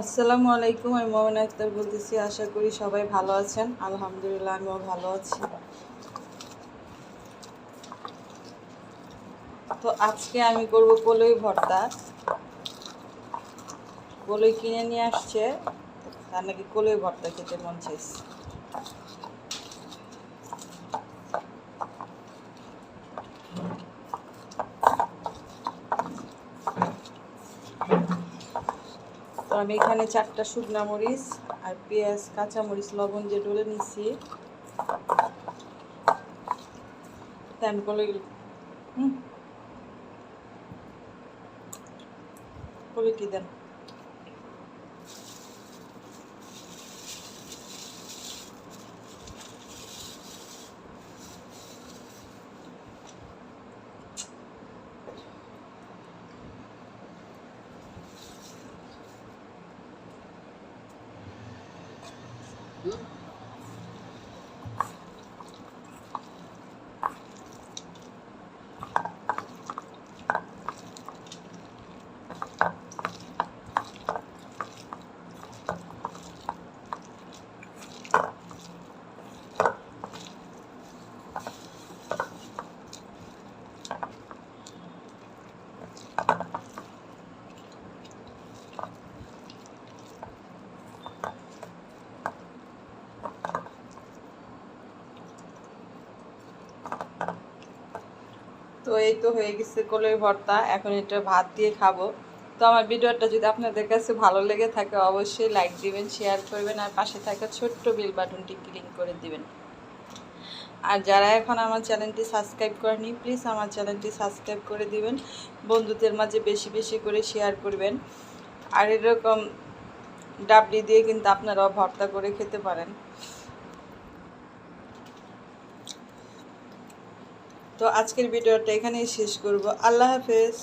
আসসালামু আলাইকুম, আমি মোমেন আক্তার বলতেছি, আশা করি সবাই ভালো আছেন। আলহামদুলিল্লাহ, আমিও ভালো আছি। তো আজকে আমি করব কলই ভর্তা। কলই কিনে নিয়ে আসছে, তার নাকি কলই ভর্তা খেতে মন চাইছে। তো আমি এখানে চারটা শুকনা মরিচ আর পেঁয়াজ, কাঁচা মরিচ, লবণ যে ডলে নিচ্ছি হুম। কি দেন? Good. তো এই তো হয়ে গেছে কলের ভর্তা, এখন এটা ভাত দিয়ে খাব। তো আমার ভিডিওটা যদি আপনাদের কাছে ভালো লেগে থাকে, অবশ্যই লাইক দিবেন শেয়ার করবেন, আর পাশে থাকা ছোট্ট বিল বাটনটি ক্লিক করে দিবেন। আর যারা এখন আমার চ্যানেলটি সাবস্ক্রাইব করেনি প্লিজ আমার চ্যানেলটি সাবস্ক্রাইব করে দিবেন। বন্ধুদের মাঝে বেশি বেশি করে শেয়ার করবেন। আর এরকম ডাবলি দিয়ে কিন্তু আপনারাও ভর্তা করে খেতে পারেন। তো আজকের ভিডিওটা এখানেই শেষ করব। আল্লাহ হাফেজ।